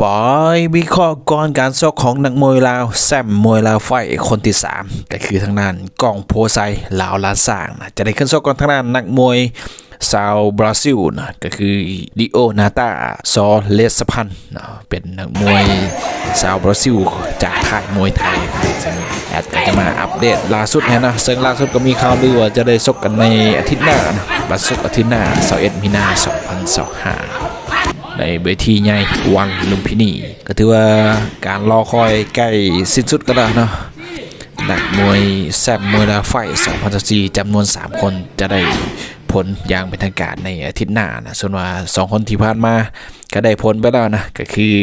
ปอยวิเคราะห์ก่อนการซกของนักมวยลาว แซมมวยลาวไฟคนที่ 3 ก็คือทางด้านกองโพไซลาวลาสร้างนะจะได้ขึ้นซกก่อนทางด้านนักมวยชาวบราซิลนะก็คือดิโอนาตาซอเลสพันนะเป็นนักมวยชาวบราซิลจากค่ายมวยไทยแอดก็จะมาอัปเดตล่าสุดนะนะซึ่งล่าสุดก็มีข่าวลือว่าจะได้ซกกันในอาทิตย์หน้านะบัดซกอาทิตย์หน้า21มีนา2025 ในเวทีใหญ่วันลุมพินีก็ถือว่าการรอคอยใกล้สิ้นสุดก็แล้วเนาะนักมวยแซบมวยลาไฟ2014จำนวน 3 คนจะได้ผลอย่างเป็นทางการในอาทิตย์หน้านะส่วนว่า 2 คนที่ผ่านมาก็ได้ผลไปแล้วนะ ก็คือ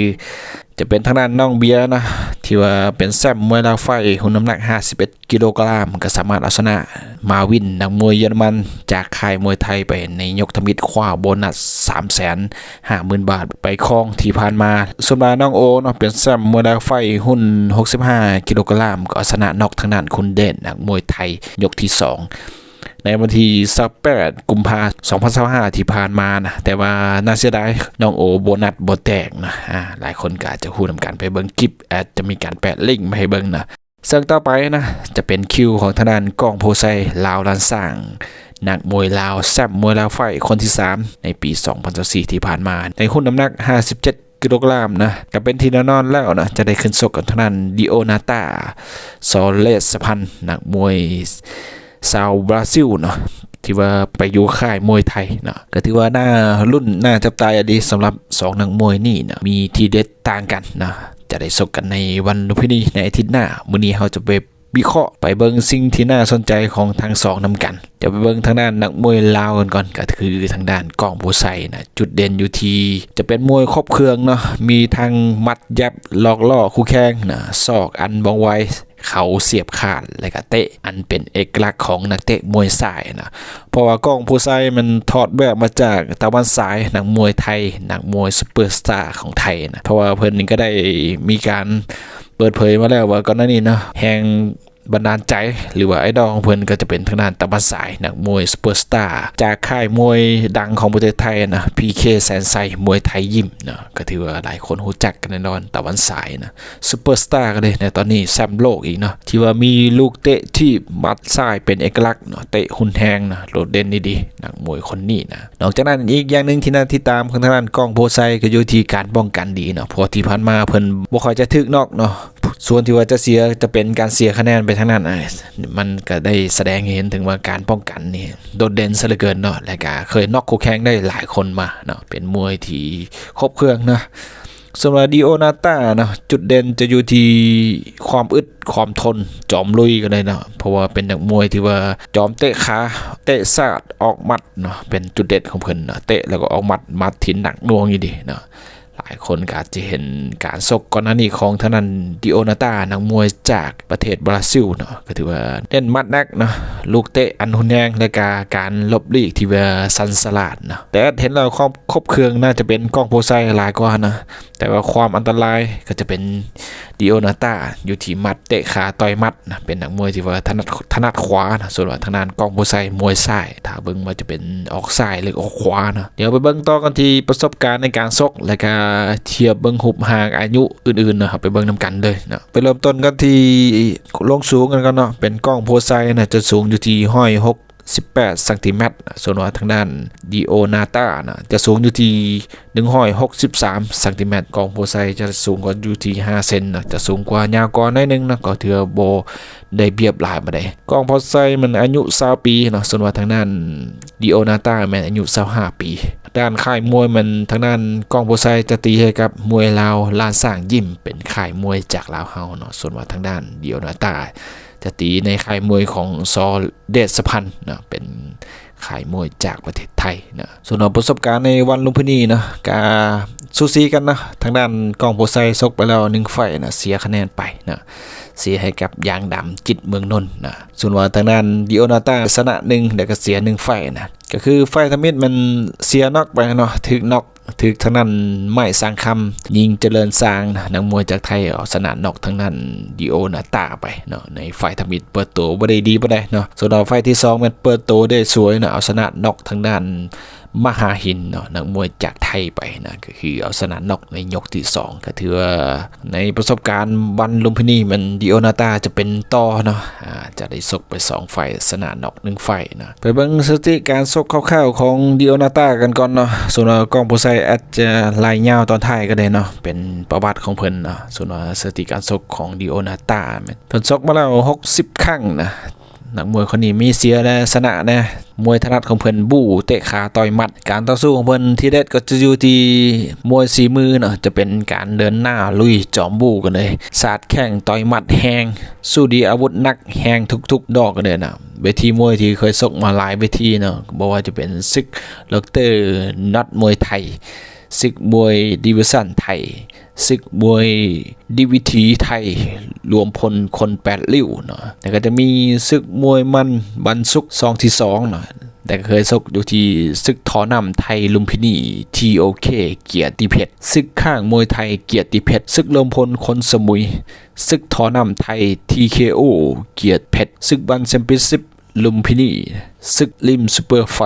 จะเป็นทางด้านน้องเบียร์นะ ที่ว่าเป็นแซมมวยลาไฟหุ่นน้ำหนัก 51 กิโลกรัมก็สามารถเอาชนะมาวินนักมวยเยอรมัน จากค่ายมวยไทยไปในยกทมิตคว้าโบนัส 3 5 0 0 0 0 บาทไปครองที่ผ่านมาส่วนมาน้องโอเนาะเป็นแซมมวยลาไฟหุ่น 65 กิโลกรัมก็เอาชนะนอกทางด้านคุณเด่นนักมวยไทยยกที่ 2 ในวันที่28กุมภาพันธ์2025ที่ผ่านมานะแต่ว่าน่าเสียดายน้องโอโบนัสบแตกนะอ่าหลายคนก็อาจจะคูดนำกันไปเบิ่งคลิปอาจจะมีการแปะลิงก์มาให้เบิ่งนะซึ่งต่อไปนะจะเป็นคิวของทางด้านกองโพไซลาวลันสร้างนักมวยลาวแซมมวยลาวไฟคนที่ 3 ในปี 2024ที่ผ่านมา ในหุ้นน้ำหนัก 57 กิโลกรัมนะก็เป็นทีแน่นอนแล้วนะจะได้ขึ้นชกกับทางด้านดิโอนาตาซอเลสพันธ์นักมวย ชาวบราซิลเนาะที่ว่าไปอยู่ค่ายมวยไทยเนาะก็ถือว่าหน้ารุ่นหน้าจับตายอดีสำหรับ 2 นักมวยนี่เนาะมีทีเด็ดต่างกันนะจะได้สกกันในวันลุมพินีในอาทิตย์หน้ามื้อนี้เราจะไปวิเคราะห์ไปเบิ่งสิ่งที่น่าสนใจของทั้งสองนำกัน จะไปเบิ่งทางด้านนักมวยลาวกันก่อนก็คือทางด้านกองผู้ใส่นะจุดเด่นอยู่ที่จะเป็นมวยครบเครื่องเนาะมีทั้งมัดยับหลอกล่อคู่แข่งนะศอกอันบองไว เขาเสียบขาดและก็เตะอันเป็นเอกลักษณ์ของนักเตะมวยสายนะเพราะว่ากล้องผู้ไซมันถอดแบบมาจากตะวันสายนักมวยไทยนักมวยซูเปอร์สตาร์ของไทยนะเพราะว่าเพิ่นนี่ก็ได้มีการเปิดเผยมาแล้วว่าก่อนหน้านี้เนาะแห่ง บันดาลใจหรือว่าไอดอลของเพิ่อนก็จะเป็นทางด้านตะวันสายนักมวยซูเปอร์สตาร์จากค่ายมวยดังของประเทศไทยนะ PK แสนไซมวยไทยยิมนะก็ถือว่าหลายคนรู้จักกันแน่นอนตะวันสายนะซูเปอร์สตาร์กันเลยในตอนนี้แซมโลกอีกเนาะที่ว่ามีลูกเตะที่มัดซ้ายเป็นเอกลักษณ์เนาะเตะหุ่นแทงนะโดดเด่นดีๆนักมวยคนนี้นะนอกจากนั้นอีกอย่างหนึ่งที่น่าที่ตามของทางด้านกล้องโพไซก็อยู่ที่การป้องกันดีเนาะเพราะที่ผ่านมาเพิ่นบ่ค่อยจะถึกนอกเนาะ ส่วนที่ว่าจะเสียจะเป็นการเสียคะแนนไปทางนั้นอะมันก็ได้แสดงเห็นถึงว่าการป้องกันนี่โดดเด่นซะเหลือเกินเนาะและก็เคยนอกคู่แข่งได้หลายคนมาเนาะเป็นมวยที่ครบเครื่องนะสำหรับดิโอนาตาเนาะจุดเด่นจะอยู่ที่ความอึดความทนจอมลุยกันเลยเนาะเพราะว่าเป็นนักมวยที่ว่าจอมเตะขาเตะซาดออกมัดเนาะเป็นจุดเด่นของเพิ่นเนาะเตะแล้วก็ออกมัดมัดทินหนักน่วงอยู่ดีเนาะ ลายคนก็อาจจะเห็นการซกก่อนหน้านี้ของทานันดิโอนาตานักมวยจากประเทศบราซิลเนาะก็ถือว่าเล่นมัดนักเนาะลูกเตะอันหุนแรงและกาการลบลีกที่ว่าซันสลัดเนาะแต่เห็นเราครอบครบเครื่องน่าจะเป็นกล้องโพไซหลายกว่านะแต่ว่าความอันตรายก็จะเป็นดิโอนาตาอยู่ที่มัดเตะขาต่อยมัดนะเป็นนักมวยที่ว่าถนัดถนัดขวานะส่วนว่าทางด้านกล้องโพไซมวยซ้ายถ้าเบิ่งว่าจะเป็นออกซ้ายหรือออกขวานะเดี๋ยวไปเบิ่งต่อกันที่ประสบการณ์ในการซกและก็เทียบเบิ้งหุบห่างอายุอื่นๆนะครับไปเบิ้งนำกันเลยนะไปเริ่มต้นกันที่ลงสูงกันกันเนาะเป็นกล้องโพไซนะจะสูงอยู่ที่ห้อย6 18ซนติเมตรส่วนว่าทางด้านดิโอนาตานะจะสูงอยู่ที่163ซนติเมตรกองโพไซจะสูงกว่าอยู่ที่5เซนนะจะสูงกว่ายาวกว่าน่อยนึงนะก็ถือว่าโบได้เบียบหลายมาได้กองโพไซมันอายุ20ปีนะส่วนว่าทางด้านดิโอนาตาแมันอายุ25ปี ด้านค่ายมวยมันทางด้านกองโพไซจะตีให้กับมวยลาวลานสร้างยิมเป็นค่ายมวยจากลาวเฮาเนาะส่วนว่าทางด้านดียวนาตา จะตีในค่ายมวยของซอเดชพันธ์นะเป็นค่ายมวยจากประเทศไทยนะส่วนประสบการณ์ในวันลุมพินีนะกาซูซีกันนะทางด้านกองโพไซซกไปแล้วหนึ่งไฟนะเสียคะแนนไปนะ เสียให้กับยางดำจิตเมืองนนท์นะส่วนว่าทางด้านดิโอนาตาชนะหนึ่งเดี๋ยวก็เสียหนึ่งไฟนะก็คือไฟทมิดมันเสียนอกไปเนาะถึกนอกถึกทางนั้นไม่สร้างคำยิงเจริญสร้างนะนักมวยจากไทยเอาชนะนอกทางนั้นดิโอนาตาไปเนาะในไฟทมิดเปิดตัวบ่ได้ดีบ่ได้เนาะส่วนเราไฟที่สองมันเปิดตัวได้สวยเนาะเอาชนะนอกทางด้าน มหาหินเนาะนักมวยจากไทยไปนะก็คือเอาชนะน็อกในยกที่สองก็ถือว่าในประสบการณ์วันลุมพินีมันดิโอนาตาจะเป็นต่อเนาะจะได้ซกไปสองไฟล์ชนนอกหนึ่งไฟนะไปเบิ่งสถิติการซกคร่าวๆของดิโอนาตากันก่อนเนาะส่วนกองโพไซแอดจะลายยาวตอนท้ายก็ได้เนาะเป็นประวัติของเพิ่นเนาะส่วนสถิติการซกของดิโอนาตาเพิ่นซกมาแล้ว60 ครั้งนะ นักมวยคนนี้มีเสียและสนะนะมวยถนัดของเพิ่นบู้เตะขาต่อยหมัด การต่อสู้ของเพิ่นที่เด็ดก็จะอยู่ที่มวยสีมือเนาะจะเป็นการเดินหน้าลุยจอมบู้กันเลยสาดแข้งต่อยหมัดแหงสู้ดีอาวุธนักแหงทุกๆ ดอกกันเลยนะเวทีมวยที่เคยซกมาหลายเวทีเนาะบอกว่าจะเป็นซึกล็อกเตอร์นัดมวยไทย ศึกมวยดิวิชั่นไทยศึกมวยดีวิทีไทย รวมพลคนแปดริ้วเนาะแต่ก็จะมีศึกมวยมันบันสุกซองที่สองเนาะแต่เคยซกอยู่ที่ศึกทอนำไทยลุมพินี TOK เคเกียรติเพชรศึกข้างมวยไทยเกียรติเพชรศึกรวมพลคนสมุยศึกทอนำไทย TKO เกียรติเพชรศึกบันแชมเปี้ยนชิพลุมพินี ศึกริมซูเปอร์ไฟ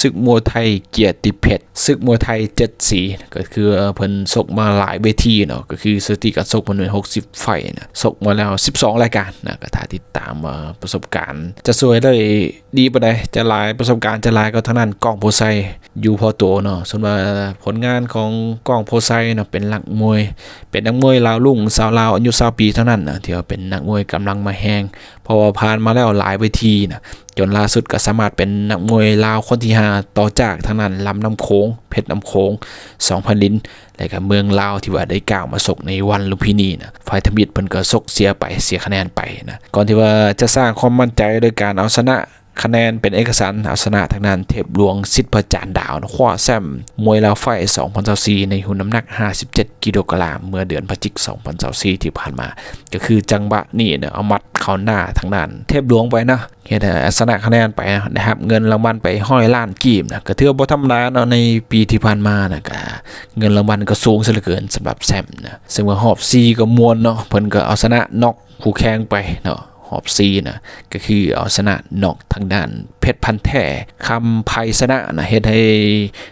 ศึกมวยไทยเกียรติเพชรศึกมวยไทยเจ็ดสี ก็คือเพิ่นซกมาหลายเวทีเนาะก็คือสถิติการซกมันเป็น60ไฟนะซกมาแล้ว 12 รายการนะก็ถ้าติดตามมาประสบการณ์ จะสวยได้ดีปานใดจะหลายประสบการณ์จะหลายก็เท่านั้นกล้องโพไซอยู่พอตัวเนาะส่วนว่าผลงานของกล้องโพไซเนาะเป็นหลักมวย เป็นนักมวยลาวลุ่งสาวลาวอายุ20ปีเท่านั้นนะที่ว่าเป็นนักมวยกำลังมาแหงเพราะว่าผ่านมาแล้วหลายเวทีนะจนล่าสุดก็สามารถเป็นนักมวยลาวคนที่ 5 ต่อจากทางนั้นลำน้ำโขงเพชรน้ำโขง2,000 ลิ้น และก็เมืองลาวที่ว่าได้ก้าวมาสกในวันลุมพินีนะฝ่ายธมิตรเพิ่นก็สกเสียไปเสียคะแนนไปนะก่อนที่ว่าจะสร้างความมั่นใจโดยการเอาชนะคะแนนเป็นเอกสารเอาชนะทางนั้นเทพหลวงสิทธิ์ประจานดาวนะคว้าแซมมวยลาวไฟ 2024ในหุ่นน้ำหนัก 57 กิโลกรัมเมื่อเดือนพฤศจิก2024 ที่ผ่านมา ก็คือจังหวะนี่เนี่ยเอามัด เขาหน้าทางนั้นเทพหลวงไปนะเฮ็ดให้เอาชนะคะแนนไปนะนะครับ เงินรางวัลไปห้อยล้านกีบนะก็ถือว่าบ่ธรรมดาเนาะในปีที่ผ่านมานะก็เงินรางวัลก็สูงซะเหลือเกินสำหรับแซมนะซึ่งว่าหอบซีก็มวนเนาะเพิ่นก็เอาชนะน็อกคู่แข่งไปเนาะ หอบซีนะก็คือเอาชนะนอกทางด้านเพชรพันแท้คำไพชนะนะเฮ็ดให้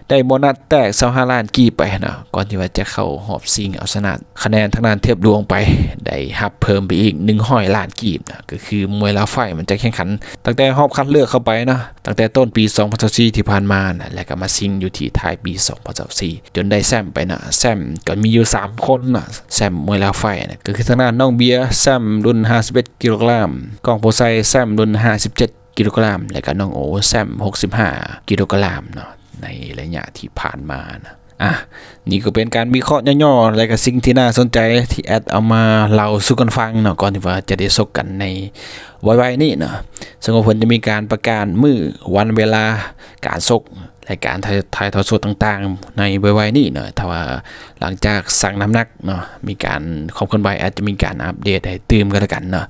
ได้โบนัสแตกเซาฮาลานกีไปนะก่อนที่ว่าจะเข้าหอบซิงเอาชนะคะแนนทางด้านเทพดวงไปได้หับเพิ่มไปอีก100ล้านกีบนะก็คือมวยลาไฟมันจะแข่งขัน ตั้งแต่หอบคัดเลือกเข้าไปนะตั้งแต่ต้นปี 2024ที่ผ่านมานะแล้วก็มาซิงอยู่ที่ท้ายปี 2024จนได้แซมไปนะแซมก็มีอยู่ 3 คนนะแซมมวยลาไฟนะก็คือทางด้านน้องเบียร์แซมรุ่น51กิโลกรัมกองโพไซแซมรุ่น57 กิโลกรัม และก็น้องโอแซม 65 กิโลกรัมเนาะในระยะที่ผ่านมานะอะนี่ก็เป็นการวิเคราะห์ย่อๆและก็สิ่งที่น่าสนใจที่แอดเอามาเล่าสู่กันฟังเนาะก่อนที่ว่าจะได้ซกกันในไวๆนี่เนาะซึ่งว่าเพิ่นจะมีการประกาศมื้อวันเวลาการซกและการถ่ายายทอดสดต่างๆ ในไวๆนี่เนาะถ้าว่าหลังจากสั่งน้ำหนักเนาะมีการความเคลื่อนไหวอาจจะมีการอัปเดตให้ตื่มกันแล้วกันเนาะ